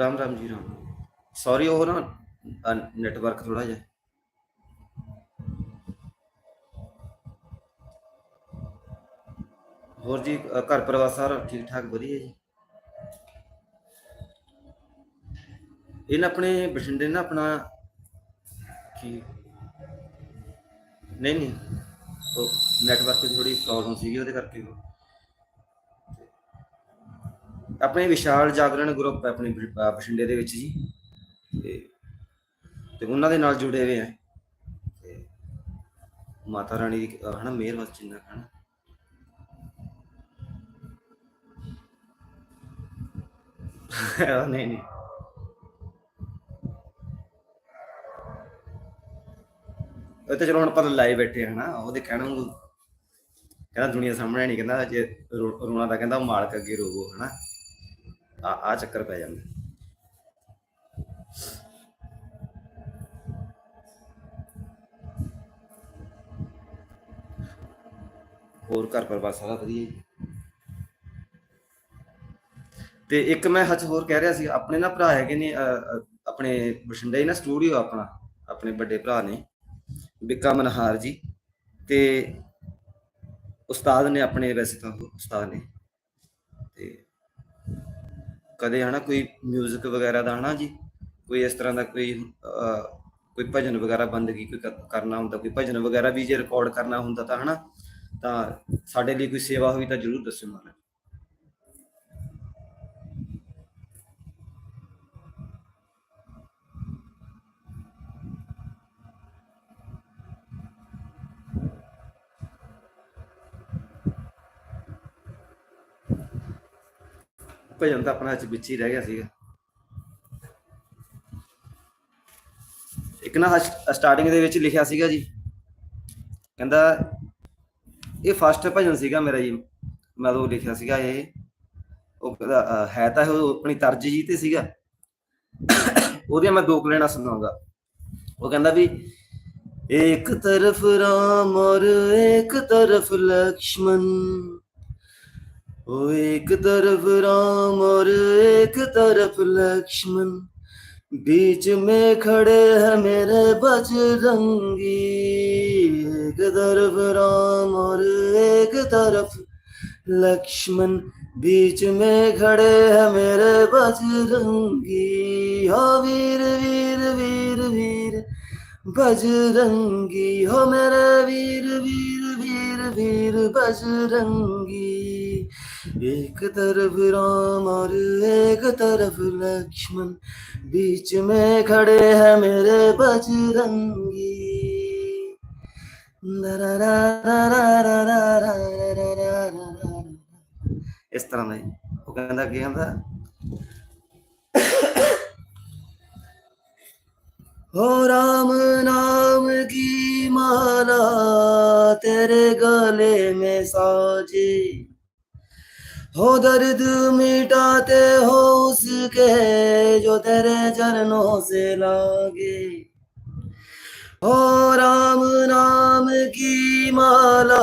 Ram Ram ji, Ram. Sorry हो ना network थोड़ा जा। ਹੋਰ जी घर परिवार सारा ठीक ठाक ਵਧੀਆ जी? ਇਹ ਆਪਣੇ ਬਠਿੰਡੇ ਨਾ ਆਪਣਾ ਕੀ? ਨਹੀਂ ਨਹੀਂ। ਉਹ ਨੈਟਵਰਕ ਦੀ ਥੋੜੀ ਪ੍ਰੋਬਲਮ ਸੀਗੀ ਉਹਦੇ ਕਰਕੇ। ਆਪਣੇ ਵਿਸ਼ਾਲ ਜਾਗਰਣ ਗਰੁੱਪ ਹੈ ਆਪਣੇ ਬਠਿੰਡੇ ਦੇ ਵਿੱਚ ਜੀ। ਤੇ ਤੇ ਉਹਨਾਂ ਦੇ ਨਾਲ ਜੁੜੇ ਹੋਏ ਆ। ਤੇ ਮਾਤਾ ਰਾਣੀ ਦੀ ਅ, ਹਨਾ ਮਿਹਰ ਵਸ ਜਿੰਨਾ ਕੁ ਹਨਾ। ਨਹੀਂ ਨਹੀਂ। ਉਹ ਤੇ ਚਲੋ ਹੁਣ ਆਪਾਂ ਲਾਈਵ ਬੈਠੇ ਆ, ਹਨਾ, ਉਹਦੇ ਕਹਿਣਾ ਨੂੰ ਕਹਿੰਦਾ ਦੁਨੀਆ ਸਾਹਮਣੇ ਨਹੀਂ, ਕਹਿੰਦਾ ਜੇ ਰੋ- ਰੋਣਾ ਤਾਂ ਕਹਿੰਦਾ ਮਾਲਕ ਅੱਗੇ ਰੋਵੋ, ਹਨਾ। ਆ ਆ ਚੱਕਰ ਪੈ ਜਾਂਦਾ। ਹੋਰ ਘਰ ਪਰਿਵਾਰ ਸਾਰਾ ਵਧੀਆ ਜੀ। ਤੇ ਇੱਕ ਮੈਂ ਹੱਥ ਹੋਰ ਕਹਿ ਰਿਹਾ ਸੀ, ਆਪਣੇ ਨਾ ਭਰਾ ਹੈਗੇ ਨੇ ਆਪਣੇ ਬਠਿੰਡਾ ਹੀ ਨਾ ਸਟੂਡੀਓ ਆਪਣਾ, ਆਪਣੇ ਵੱਡੇ ਭਰਾ ਨੇ। ਬਿੱਕਾ ਮਨਹਾਰ ਜੀ ਤੇ ਉਸਤਾਦ ਨੇ ਆਪਣੇ ਵੈਸੇ ਤਾਂ ਉਸਤਾਦ ਨੇ ਤੇ ਕਦੇ ਹਨਾ ਕੋਈ 뮤직 ਵਗੈਰਾ ਦਾ ਹਨਾ ਜੀ, ਕੋਈ ਇਸ ਤਰ੍ਹਾਂ ਦਾ ਕੋਈ ਕੋਈ ਭਜਨ ਵਗੈਰਾ ਬੰਦਗੀ ਕੋਈ ਕਰਨਾ ਹੁੰਦਾ, ਕੋਈ ਭਜਨ ਵਗੈਰਾ ਵੀ ਜੇ ਰਿਕਾਰਡ ਕਰਨਾ ਹੁੰਦਾ ਤਾਂ ਹਨਾ, ਤਾਂ ਸਾਡੇ ਲਈ ਕੋਈ ਸੇਵਾ ਹੋਈ ਤਾਂ ਜਰੂਰ ਦੱਸਿਓ ਮਾਰਾ ਭਜਨ ਤਾਂ ਆਪਣਾ ਚ ਵਿੱਚ ਹੀ ਰਹਿ ਗਿਆ ਸੀਗਾ। ਇੱਕ ਨਾ ਸਟਾਰਟਿੰਗ ਦੇ ਵਿੱਚ ਲਿਖਿਆ ਸੀਗਾ ਜੀ। ਕਹਿੰਦਾ, ਇਹ ਫਸਟ ਭਜਨ ਸੀਗਾ ਮੇਰਾ ਜੀ। ਮੈਂ ਉਹ ਲਿਖਿਆ ਸੀਗਾ ਇਹ। ਉਹ ਕਹਿੰਦਾ ਹੈ ਤਾਂ ਉਹ ਆਪਣੀ ਤਰਜੀ ਜੀ ਤੇ ਸੀਗਾ। ਉਹਦੇ ਮੈਂ ਦੋ ਕਲੇਣਾ ਸੁਣਾਉਂਗਾ। ਉਹ ਕਹਿੰਦਾ ਵੀ, ਇੱਕ ਤਰਫ ਰਾਮ ਔਰ ਇੱਕ ਤਰਫ ਲਕਸ਼ਮਣ। ओ एक तरफ राम और एक तरफ लक्ष्मण बीच में खड़े हैं मेरे बजरंगी एक तरफ राम और एक तरफ लक्ष्मण बीच में खड़े हैं मेरे बजरंगी हो वीर वीर वीर वीर बजरंगी हो मेरे वीर वीर वीर वीर बजरंगी एक तरफ राम और एक तरफ लक्ष्मण बीच में खड़े हैं मेरे बजरंगी ਇਸ ਤਰ੍ਹਾਂ ਦਾ ਜੀ। ਉਹ ਕਹਿੰਦਾ ਕੀ ਕਹਿੰਦਾ हो राम नाम की माला तेरे गले में साजे हो दर्द मिटाते हो उसके जो तेरे चरणों से लागे हो राम नाम की माला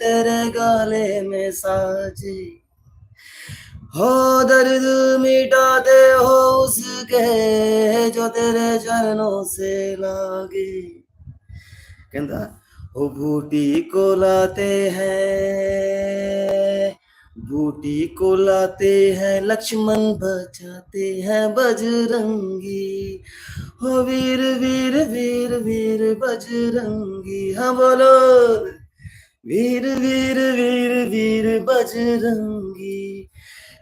तेरे गले में साजे हो दर्द मिटाते हो उसके जो तेरे चरणों से लागे कहता ओ बूटी को लाते हैं बूटी को लाते हैं, लक्ष्मण बचाते हैं बजरंगी। हो वीर वीर वीर वीर बजरंगी। हाँ बोलो। वीर वीर वीर वीर बजरंगी।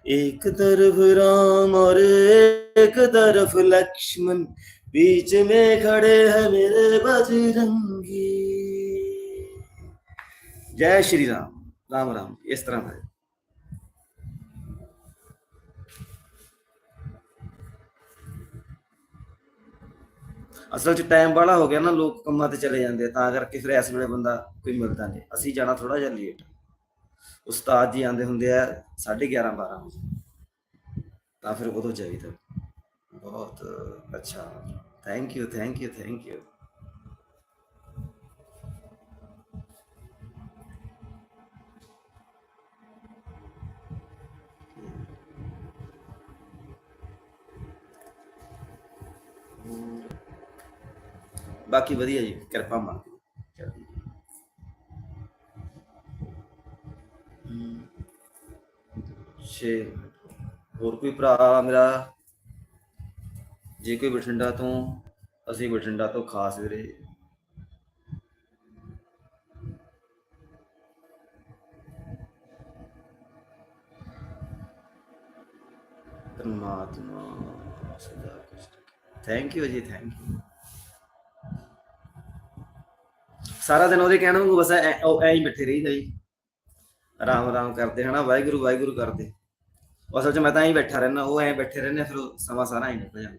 एक तरफ़ राम और एक तरफ़ लक्ष्मण, बीच में खड़े हैं मेरे बजरंगी। जय श्री राम। राम राम। इस तरह है ਅਸਲ 'ਚ ਟਾਈਮ ਵਾਲਾ ਹੋ ਗਿਆ ਨਾ, ਲੋਕ ਕੰਮਾਂ ਤੇ ਚਲੇ ਜਾਂਦੇ ਤਾਂ ਕਰਕੇ ਫਿਰ ਇਸ ਵੇਲੇ ਬੰਦਾ ਕੋਈ ਮਿਲਦਾ ਨਹੀਂ। ਅਸੀਂ ਜਾਣਾ ਥੋੜਾ ਜਿਹਾ ਲੇਟ ਉਸਤਾਦ ਜੀ ਆਂਦੇ ਹੁੰਦੇ ਆ 11:30 12 ਵਜੇ। ਤਾਂ ਫਿਰ ਉਦੋਂ ਜਾਈਦਾ। ਬਹੁਤ ਅੱਛਾ। Thank you thank you thank you ਬਾਕੀ ਵਧੀਆ ਜੀ, ਕਿਰਪਾ ਮੰਗ ਛੇ, ਹੋਰ ਕੋਈ ਭਰਾ ਮੇਰਾ? ਜੇ ਕੋਈ ਬਠਿੰਡਾ ਤੋਂ, ਅਸੀਂ ਬਠਿੰਡਾ ਤੋਂ ਖਾਸ ਵੀਰੇ। ਪਰਮਾਤਮਾ ਸਦਾ ਕੁਛ ਥੈਂਕ ਯੂ ਜੀ ਥੈਂਕ ਯੂ ਸਾਰਾ ਦਿਨ ਉਹਦੇ ਕਹਿਣ ਨੂੰ ਬਸ ਐ ਉਹ ਐਂ ਹੀ ਬੈਠੇ ਰਹੀਦਾ ਜੀ। ਆਰਾਮ ਆਰਾਮ ਕਰਦੇ ਹਨਾ, ਵਾਹਿਗੁਰੂ ਵਾਹਿਗੁਰੂ ਕਰਦੇ। ਉਹ ਅਸਲ 'ਚ ਮੈਂ ਤਾਂ ਐਂ ਬੈਠਾ ਰਹਿਣਾ ਉਹ ਐਂ ਬੈਠੇ ਰਹਿੰਦੇ, ਫਿਰ ਉਹ ਸਮਾਂ ਸਾਰਾ ਐਂ ਨਿਕਲ ਜਾਂਦਾ।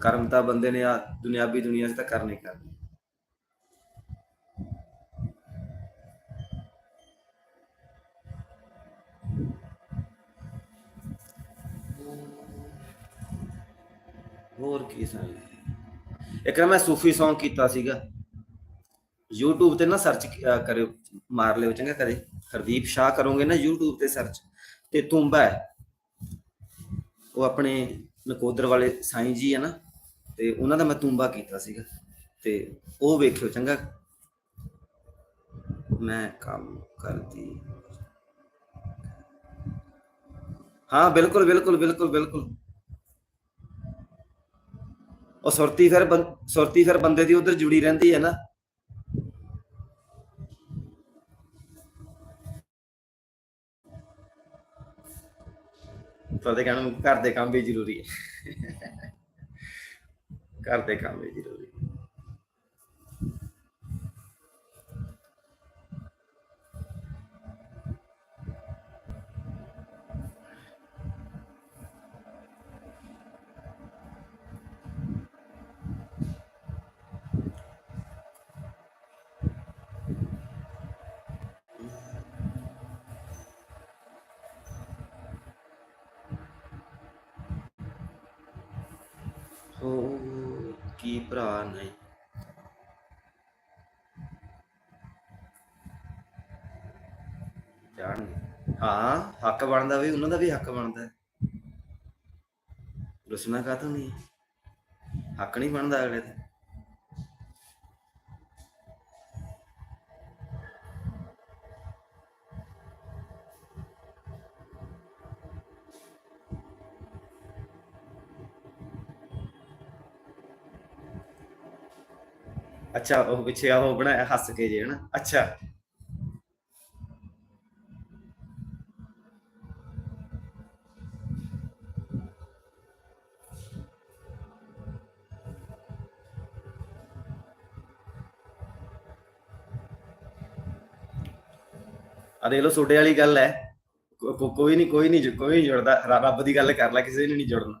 ਕਰਮ ਤਾਂ ਬੰਦੇ ਨੇ ਆ ਦੁਨਿਆਵੀ ਦੁਨੀਆ 'ਚ ਤਾਂ ਕਰਨੇ ਹੀ ਕਰਨੇ। ਹੋਰ ਕੀ ਸੁਣਾਈ? ਇੱਕ ਨਾ ਮੈਂ ਸੂਫੀ Song ਕੀਤਾ ਸੀਗਾ। YouTube ਤੇ ਨਾ ਸਰਚ ਕਰਿਓ, ਮਾਰ ਲਿਓ ਚੰਗਾ ਕਦੇ। ਹਰਦੀਪ ਸ਼ਾਹ ਕਰੋਗੇ ਨਾ YouTube ਤੇ ਸਰਚ ਤੇ ਤੁੰਬਾ ਉਹ ਆਪਣੇ ਨਕੋਦਰ ਵਾਲੇ ਸਾਈਂ ਜੀ ਹੈ ਨਾ। ਤੇ ਉਹਨਾਂ ਦਾ ਮੈਂ ਤੁੰਬਾ ਕੀਤਾ ਸੀਗਾ। ਤੇ ਉਹ ਵੇਖਿਓ ਚੰਗਾ। ਮੈਂ ਕੰਮ ਕਰਦੀ ਹਾਂ, ਬਿਲਕੁਲ ਬਿਲਕੁਲ ਬਿਲਕੁਲ ਬਿਲਕੁਲ। ਉਹ ਸੁਰਤੀ ਫਿਰ ਸੁਰਤੀ ਫਿਰ ਬੰਦੇ ਦੀ ਉਧਰ ਜੁੜੀ ਰਹਿੰਦੀ ਹੈ ਨਾ। ਤੁਹਾਡੇ ਕਹਿਣ ਨੂੰ ਘਰ ਦੇ ਕੰਮ ਵੀ ਜ਼ਰੂਰੀ ਹੈ। ਘਰ ਦੇ ਕੰਮ ਵੀ ਜ਼ਰੂਰੀ ਹੈ ਹੋ ਕੀ ਭਰਾ ਨਹੀਂ ਜਾਣਗੇ। ਹਾਂ, ਹੱਕ ਬਣਦਾ ਵੀ, ਉਹਨਾਂ ਦਾ ਵੀ ਹੱਕ ਬਣਦਾ। ਹੈ ਰੁਸਨਾ ਕਾਤੋਂ ਨਹੀਂ? ਹੱਕ ਨਹੀਂ ਬਣਦਾ ਅਗਲੇ ਦਾ ਅੱਛਾ, ਉਹ ਪਿੱਛੇ ਆ ਉਹ ਬਣਾਇਆ, ਹੱਸ ਕੇ ਜੇ, ਹਨਾ? ਅੱਛਾ। ਆ ਦੇਖ ਲਓ ਛੋਟੇ ਵਾਲੀ ਗੱਲ ਹੈ। ਕੋਈ ਨਹੀਂ ਕੋਈ ਨਹੀਂ ਕੋਈ ਨਹੀਂ ਜੁੜਦਾ। ਰੱਬ ਦੀ ਗੱਲ ਕਰ ਲੈ, ਕਿਸੇ ਨੇ ਨਹੀਂ ਜੁੜਨਾ।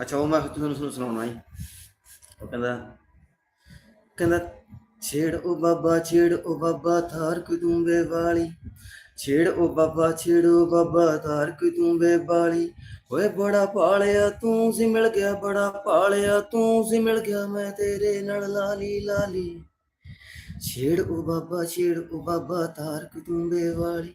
ਅੱਛਾ, ਉਹ ਮੈਂ ਤੁਹਾਨੂੰ ਸੁਣਾਉਣਾ ਹੀ ਉਹ ਕਹਿੰਦਾ ਕਹਿੰਦਾ, ਛੇੜ ਉਹ ਬਾਬਾ, ਛੇੜ ਉਹ ਬਾਬਾ, ਥਾਰ ਕਦੂੰਬੇ ਵਾਲੀ। ਛੇੜ ਉਹ ਬਾਬਾ, ਛੇੜ ਉਹ ਬਾਬਾ, ਥਾਰ ਕਦੂੰਬੇ ਵਾਲੀ। ਓਏ, ਬੜਾ ਪਾਲਿਆ ਤੂੰ ਸੀ, ਮਿਲ ਗਿਆ ਬੜਾ ਪਾਲਿਆ ਤੂੰ ਸੀ, ਮਿਲ ਗਿਆ ਮੈਂ ਤੇਰੇ ਨਾਲ ਲਾਲੀ ਲਾਲੀ। ਛੇੜ ਉਹ ਬਾਬਾ, ਛੇੜ ਉਹ ਬਾਬਾ, ਥਾਰ ਕਦੂੰਬੇ ਵਾਲੀ।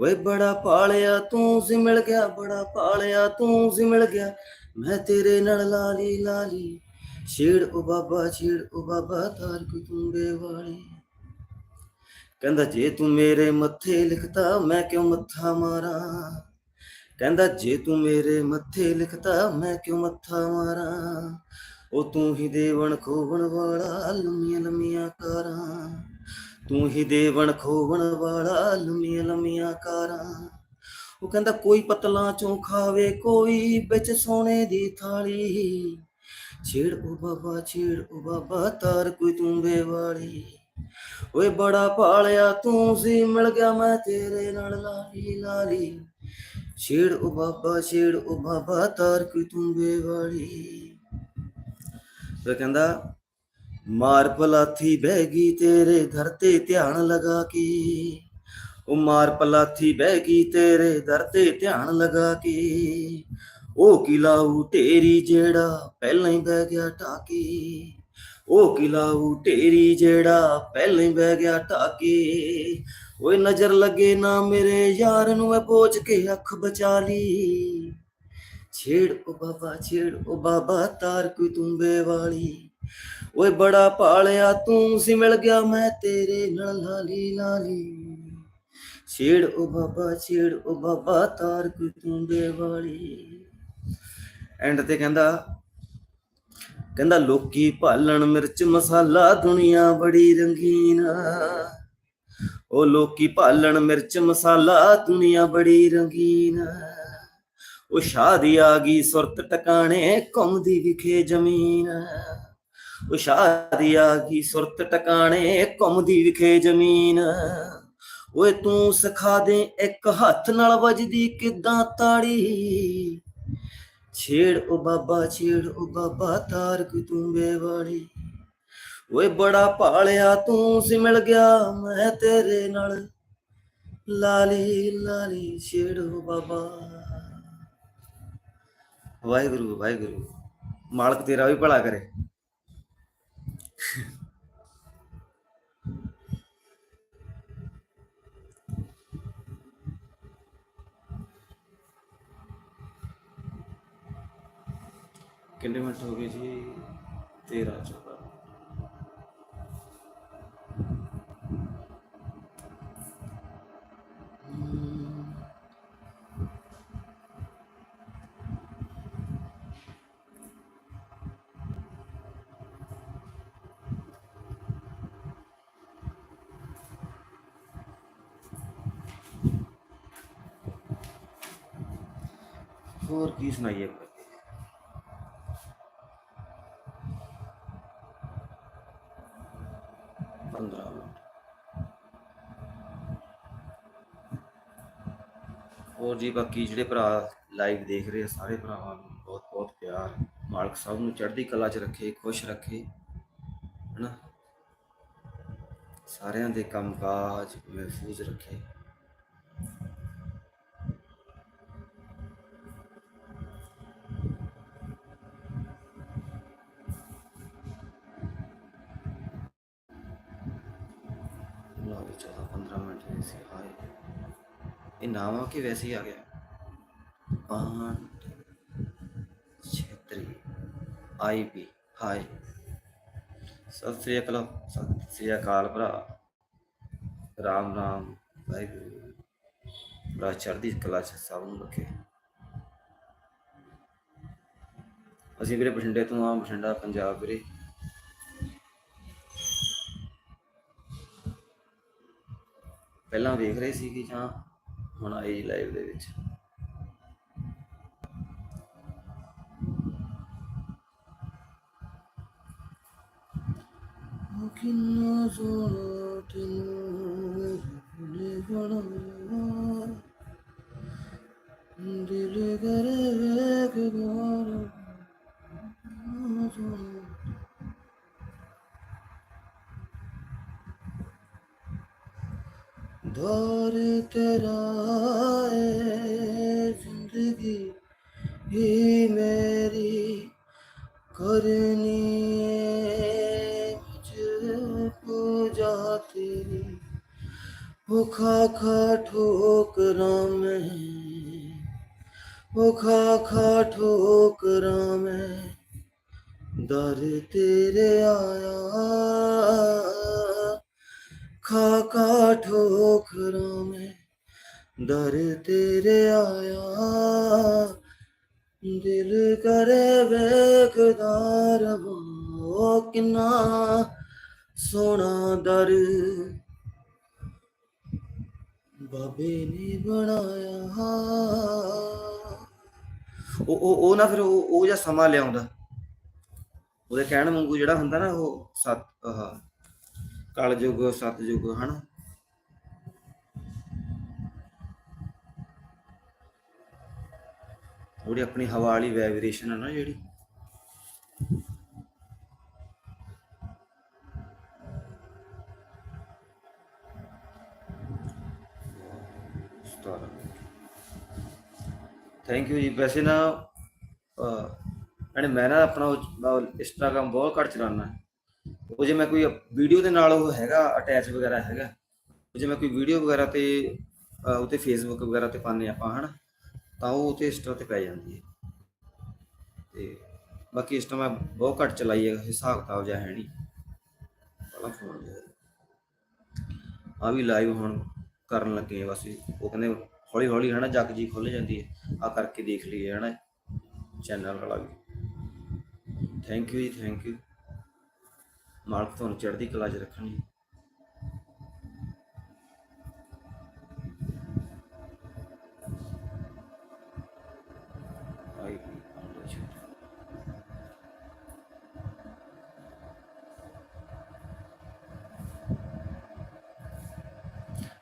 ਓਏ, ਬੜਾ ਪਾਲਿਆ ਤੂੰ ਸੀ, ਮਿਲ ਗਿਆ ਬੜਾ ਪਾਲਿਆ ਤੂੰ ਸੀ, ਮਿਲ ਗਿਆ ਮੈਂ ਤੇਰੇ ਨਾਲ ਲਾਲੀ ਲਾਲੀ। ਛੇੜ ਓ ਬਾਬਾ, ਛੇੜ ਓ ਬਾਬਾ ਤਾਰ ਕੁਤੁੰਬੇ ਵਾਲੀ। ਕਹਿੰਦਾ, ਜੇ ਤੂੰ ਮੇਰੇ ਮੱਥੇ ਲਿਖਤਾ, ਮੈਂ ਕਿਉਂ ਮੱਥਾ ਮਾਰਾਂ? ਕਹਿੰਦਾ, ਜੇ ਤੂੰ ਮੇਰੇ ਮੱਥੇ ਲਿਖਤਾ, ਮੈਂ ਕਿਉਂ ਮੱਥਾ ਮਾਰਾਂ? ਉਹ ਤੂੰ ਹੀ ਦੇਵਨ ਖੋਵਣ ਵਾਲਾ, ਲੰਮੀਆਂ ਲੰਮੀਆਂ ਕਾਰਾਂ। ਤੂੰ ਹੀ ਦੇਵਨ ਖੋਵਣ ਵਾਲਾ, ਲੰਮੀਆਂ ਲੰਮੀਆਂ ਕਾਰਾਂ। ਉਹ ਕਹਿੰਦਾ, ਕੋਈ ਪਤਲਾ ਚੋਂ ਖਾਵੇ ਕੋਈ ਵਿੱਚ ਸੋਨੇ ਦੀ ਥਾਲੀ। ਛੇੜ ਉਹ ਬਾਬਾ, ਛੇੜ ਉਹ ਬਾਬਾ, ਤਾਰ ਕੋਈ ਤੁੰਬੇ ਵਾਲੀ। ਓਏ ਬੜਾ ਪਾਲਿਆ ਤੂੰ ਸੀ, ਮਿਲ ਗਿਆ ਮੈਂ ਤੇਰੇ ਨਾਲ ਲਾਲੀ ਲਾਲੀ। ਛੇੜ ਉਹ ਬਾਬਾ, ਛੇੜ ਉਹ ਬਾਬਾ, ਤਾਰ ਕੋਈ ਤੁੰਬੇ ਵਾਲੀ। ਉਹ ਕਹਿੰਦਾ, ਮਾਰ ਪਲਾਥੀ ਬਹਿ ਗਈ ਤੇਰੇ ਘਰ ਤੇ ਧਿਆਨ ਲਗਾ ਕੇ। ਉਹ ਮਾਰ ਪਲਾਥੀ ਬਹਿ ਗਈ, ਤੇਰੇ ਦਰ ਤੇ ਧਿਆਨ ਲਗਾ ਕੇ। ਉਹ ਕਿਲਾਉ ਢੇਰੀ ਜਿਹੜਾ ਪਹਿਲਾਂ ਹੀ ਬਹਿ ਗਿਆ ਟਾਕੀ ਉਹ ਕਿਲਾਉ ਢੇਰੀ ਜਿਹੜਾ ਪਹਿਲਾਂ ਹੀ ਬਹਿ ਗਿਆ ਟਾਕੀ ਓਏ ਨਜ਼ਰ ਲੱਗੇ ਨਾ ਮੇਰੇ ਯਾਰ ਨੂੰ, ਮੈਂ ਪੋਚ ਕੇ ਅੱਖ ਬਚਾ ਲਈ ਛੇੜ ਉਹ ਬਾਬਾ, ਛੇੜ ਉਹ ਬਾਬਾ, ਤਾਰ ਕੋਈ ਤੁੰਬੇ ਵਾਲੀ। ਓਏ ਬੜਾ ਪਾਲਿਆ ਤੂੰ ਸੀ, ਮਿਲ ਗਿਆ ਮੈਂ ਤੇਰੇ ਨਾਲ ਲਾਲੀ ਲਾਲੀ ਛੇੜ ਉਹ ਬਾਬਾ, ਛੇੜ ਉਹ ਬਾਬਾ ਤਾਰ ਕੋਈ ਤੁੰਬੇ ਵਾਲੀ ਐਂਡ ਤੇ ਕਹਿੰਦਾ ਕਹਿੰਦਾ, ਲੋਕੀ ਭਾਲਣ ਮਿਰਚ ਮਸਾਲਾ, ਦੁਨੀਆ ਬੜੀ ਰੰਗੀਨ ਉਹ ਲੋਕੀ ਭਾਲਣ ਮਿਰਚ ਮਸਾਲਾ, ਦੁਨੀਆ ਬੜੀ ਰੰਗੀਨ ਉਹ ਸ਼ਾਦੀ ਆ ਗਈ ਸੁਰਤ ਟਿਕਾਣੇ ਘੁੰਮਦੀ ਵਿਖੇ ਜ਼ਮੀਨ ਉਹ ਸ਼ਾਦੀ ਆ ਗਈ ਸੁਰਤ ਟਿਕਾਣੇ ਘੁੰਮਦੀ ਵਿਖੇ ਜ਼ਮੀਨ ਓਏ ਤੂੰ ਸਿਖਾ ਦੇ ਇੱਕ ਹੱਥ ਨਾਲ ਵੱਜਦੀ ਕਿਦਾਂ ਤਾੜੀ? ਛੇੜ ਉਹ ਬਾਬਾ, ਛੇੜ ਉਹ ਬਾਬਾ ਤਾਰ ਕੋਈ ਤੁੰਬੇ ਵਾਲੀ ਓਏ ਬੜਾ ਭਾਲਿਆ ਤੂੰ ਸੀ ਮਿਲ ਗਿਆ ਮੈਂ ਤੇਰੇ ਨਾਲ। ਲਾਲੀ ਲਾਲੀ ਛੇੜ ਬਾਬਾ। ਵਾਹਿਗੁਰੂ ਵਾਹਿਗੁਰੂ। ਮਾਲਕ ਤੇਰਾ ਵੀ ਭਲਾ ਕਰੇ। ਕਿੰਨੇ ਮਿੰਟ ਹੋ ਗਏ ਜੀ 13 14 ਹੋਰ ਕੀ ਹੋਰ ਜੀ ਬਾਕੀ ਜਿਹੜੇ ਭਰਾ ਲਾਈਵ ਦੇਖ ਰਹੇ ਆ, ਸਾਰੇ ਭਰਾਵਾਂ ਨੂੰ ਬਹੁਤ ਬਹੁਤ ਪਿਆਰ। ਮਾਲਕ ਸਭ ਨੂੰ ਚੜ੍ਹਦੀ ਕਲਾ 'ਚ ਰੱਖੇ, ਖੁਸ਼ ਰੱਖੇ, ਹਨਾ? ਸਾਰਿਆਂ ਦੇ ਕੰਮਕਾਜ ਮਹਿਫੂਜ਼ ਰੱਖੇ। ਇਹ ਨਾਮ ਆ ਕਿ ਵੈਸੇ ਹੀ ਆ ਗਿਆ ਪਾਨ ਛੇਤਰੀ ਆਈ ਸਤਿ ਸ੍ਰੀ ਅਕਾਲ ਸਤਿ ਸ੍ਰੀ ਅਕਾਲ ਭਰਾ ਰਾਮ ਰਾਮ ਵਾਹਿਗੁਰੂ ਬੜਾ ਚੜ੍ਹਦੀ ਕਲਾ ਚ ਸਭ ਨੂੰ ਰੱਖੇ ਅਸੀਂ ਵੀਰੇ ਬਠਿੰਡੇ ਤੋਂ ਆ ਬਠਿੰਡਾ ਪੰਜਾਬ ਵੀਰੇ ਪਹਿਲਾਂ ਵੇਖ ਰਹੇ ਸੀ ਕਿ ਜਾਂ ਹੁਣ ਆਈ ਲਾਈਵ ਦੇ ਵਿੱਚ ਕਿੰਨਾ ਸੋਹਣਾ ਦਰ ਤੇਰਾ ਜ਼ਿੰਦਗੀ ਹੀ ਮੇਰੀ ਕਰਨੀ ਏ ਮੁਝ ਪੂਜਾ ਤੇਰੀ। ਖਾ ਠੋਕਰਾਂ ਮੈਂ, ਭੁਖਾ ਖਾ ਠੋਕਰਾਂ ਮੈਂ, ਦਰ ਤੇਰੇ ਆਇਆ खा खा ठोकरा में दर तेरे आया दिल करे बेकदार वो किन्ना सोना दर ਬਾਬੇ ਨੇ ਬਣਾਇਆ ਉਹ ਉਹ ਉਹ ਨਾ ਫਿਰ ਉਹ ਉਹ ਜਿਹਾ ਸਮਾਂ ਲਿਆਉਂਦਾ ਉਹਦੇ ਕਹਿਣ ਵਾਂਗੂ ਜਿਹੜਾ ਹੁੰਦਾ ਨਾ ਉਹ ਸਤ ਆਹ ਕਲਯੁਗ ਸਤਯੁਗ ਹਨਾ? ਉਹਦੀ ਆਪਣੀ ਹਵਾ ਵਾਲੀ ਵਾਈਬ੍ਰੇਸ਼ਨ ਹੈ ਨਾ ਜਿਹੜੀ। ਥੈਂਕ ਯੂ ਜੀ। ਵੈਸੇ ਨਾ, ਅਹ ਮੈਂ ਨਾ ਆਪਣਾ ਇੰਸਟਾਗ੍ਰਾਮ ਬਹੁਤ ਘੱਟ ਚਲਾਉਣਾ ਉਹ ਜੇ ਮੈਂ ਕੋਈ ਵੀਡੀਓ ਦੇ ਨਾਲ ਉਹ ਹੈਗਾ ਅਟੈਚ ਵਗੈਰਾ ਹੈਗਾ, ਉਹ ਜੇ ਮੈਂ ਕੋਈ ਵੀਡੀਓ ਵਗੈਰਾ ਤੇ, ਅਹ, ਉਤੇ ਫੇਸਬੁੱਕ ਵਗੈਰਾ ਤੇ ਪਾਉਂਦੇ ਆਪਾਂ, ਹਨਾ, ਤਾਂ ਉਹ ਉਤੇ ਇੰਸਟਾ ਤੇ ਪੈ ਜਾਂਦੀ ਹੈ। ਤੇ ਬਾਕੀ ਇੰਸਟਾ ਮੈਂ ਬਹੁਤ ਘੱਟ ਚਲਾਈ ਹੈ, ਹਿਸਾਬ ਕਿਤਾਬ ਜਾਂ ਹੈ ਨਹੀਂ। ਪਹਿਲਾਂ ਫੋਨ ਜਿਹਾ ਆ ਵੀ ਲਾਈਵ ਹੁਣ ਕਰਨ ਲੱਗੇ ਬਸ, ਉਹ ਕਹਿੰਦੇ ਹੌਲੀ ਹੌਲੀ ਹਨਾ, ਜੱਗ ਜੀ ਖੁੱਲ ਜਾਂਦੀ ਹੈ। ਆ ਕਰਕੇ ਦੇਖ ਲਈਏ, ਹਨਾ ਚੈਨਲ ਵਾਲਾ ਵੀ। ਥੈਂਕ ਯੂ ਜੀ ਥੈਂਕ ਯੂ ਮਾਲਕ ਤੁਹਾਨੂੰ ਚੜ੍ਹਦੀ ਕਲਾ 'ਚ ਰੱਖਣ ਜੀ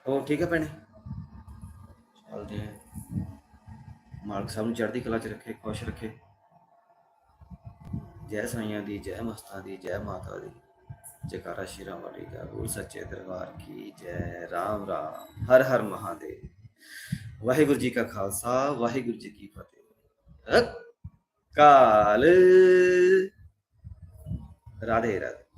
ਹੋਰ ਠੀਕ ਹੈ ਭੈਣੇ? ਚੱਲਦੇ ਆ। ਮਾਲਕ ਸਭ ਨੂੰ ਚੜ੍ਹਦੀ ਕਲਾ 'ਚ ਰੱਖੇ, ਖੁਸ਼ ਰੱਖੇ। ਜੈ ਸਾਈਆਂ ਦੀ, ਜੈ ਮਸਤਾਂ ਦੀ, ਜੈ ਮਾਤਾ ਦੀ। ਜੈਕਾਰਾ ਸ਼ੀਰਾਂ ਵਾਲੀ ਦਾ ਬੋਲ ਸੱਚੇ ਦਰਬਾਰ ਕੀ ਜੈ। ਰਾਮ ਰਾਮ, ਹਰ ਹਰ ਮਹਾਦੇਵ। ਵਾਹਿਗੁਰੂ ਜੀ ਕਾ ਖਾਲਸਾ, ਵਾਹਿਗੁਰੂ ਜੀ ਕੀ ਫਤਿਹ। ਅਕਾਲ। ਰਾਧੇ ਰਾਧੇ।